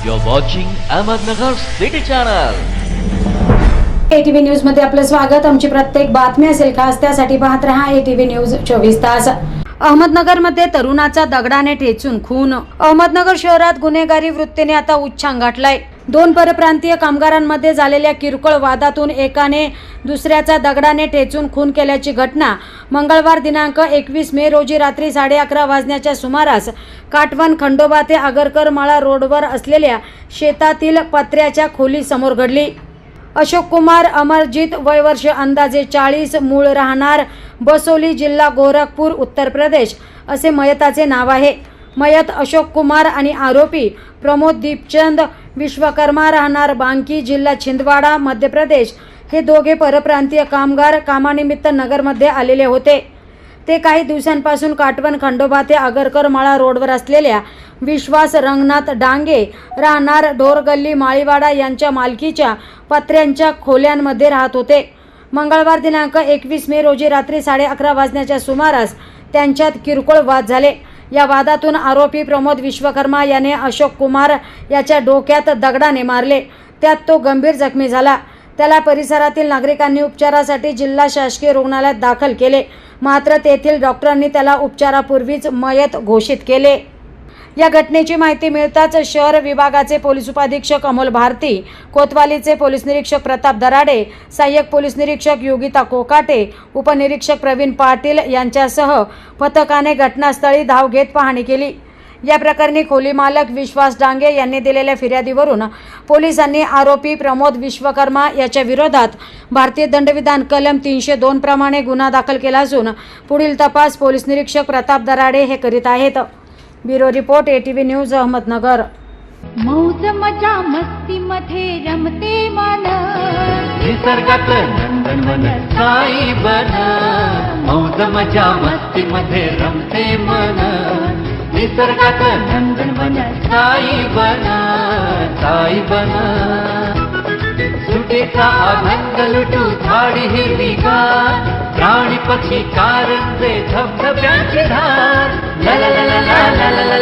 You're watching Ahmednagar City Channel. ATV न्यूजमध्ये आपलं स्वागत आमची प्रत्येक बातमी असेल खास त्यासाठी पाहत रहा एटीव्ही न्यूज चोवीस तास अहमदनगरमध्ये तरुणाचा दगडाने ठेचून खून. अहमदनगर शहरात गुन्हेगारी वृत्तीने आता उच्चांक गाठलाय. दोन परप्रांतीय कामगारांमध्ये झालेल्या किरकोळ वादातून एकाने दुसऱ्याचा दगडाने ठेचून खून केल्याची घटना मंगळवार दिनांक एकवीस मे रोजी रात्री साडे अकरा वाजण्याच्या सुमारास काटवण खंडोबा ते आगरकर माळा रोडवर असलेल्या शेतातील पत्र्याच्या खोलीसमोर घडली. अशोक कुमार अमरजीत वयवर्ष अंदाजे चाळीस मूळ राहणार बसोली जिल्हा गोरखपूर उत्तर प्रदेश असे मयताचे नाव आहे. मयत अशोक कुमार आणि आरोपी प्रमोद दीपचंद विश्वकर्मा राहणार बांकी जिल्हा छिंदवाडा मध्य प्रदेश. हे दोघे परप्रांतीय कामगार कामानिमित्त नगरमध्ये आलेले होते. ते काही दिवसांपासून काटवण खंडोबा ते आगरकर माळा रोडवर असलेल्या विश्वास रंगनाथ डांगे राहणार ढोरगल्ली माळीवाडा यांच्या मालकीच्या पत्र्यांच्या खोल्यांमध्ये राहत होते. मंगळवार दिनांक एकवीस मे रोजी रात्री साडे अकरा वाजण्याच्या सुमारास त्यांच्यात किरकोळ वाद झाले. या वादातून आरोपी प्रमोद विश्वकर्मा याने अशोक कुमार याच्या डोक्यात दगडाने मारले. त्यात तो गंभीर जखमी झाला. त्याला परिसरातील नागरिकांनी उपचारासाठी जिल्हा शासकीय रुग्णालयात दाखल केले. मात्र तेथील डॉक्टरांनी त्याला उपचारापूर्वीच मयत घोषित केले. या घटनेची माहिती मिळताच शहर विभागाचे पोलीस उपाधीक्षक अमोल भारती कोतवालीचे पोलीस निरीक्षक प्रताप दराडे सहाय्यक पोलीस निरीक्षक योगिता कोकाटे उपनिरीक्षक प्रवीण पाटील यांच्यासह पथकाने घटनास्थळी धाव घेत पाहणी केली. या प्रकरणी खोली मालक विश्वास डांगे यांनी दिलेल्या फिर्यादीवरून पोलिसांनी आरोपी प्रमोद विश्वकर्मा याच्या विरोधात भारतीय दंडविधान कलम तीनशे दोन प्रमाणे गुन्हा दाखल केला असून पुढील तपास पोलीस निरीक्षक प्रताप दराडे हे करीत आहेत. Bureau report ATV news Ahmednagar. मौज मजा मस्ती मध्ये रमते मन. निसर्गात नंदनवन साई बन. मौज मजा मस्ती मध्ये रमते मन. निसर्गात नंदनवन साई बन. साई बन. सुटेचा आनंद लुटू झाडी हिरवीगार प्राणी पक्षी कारंजे धबधब्यांची धार.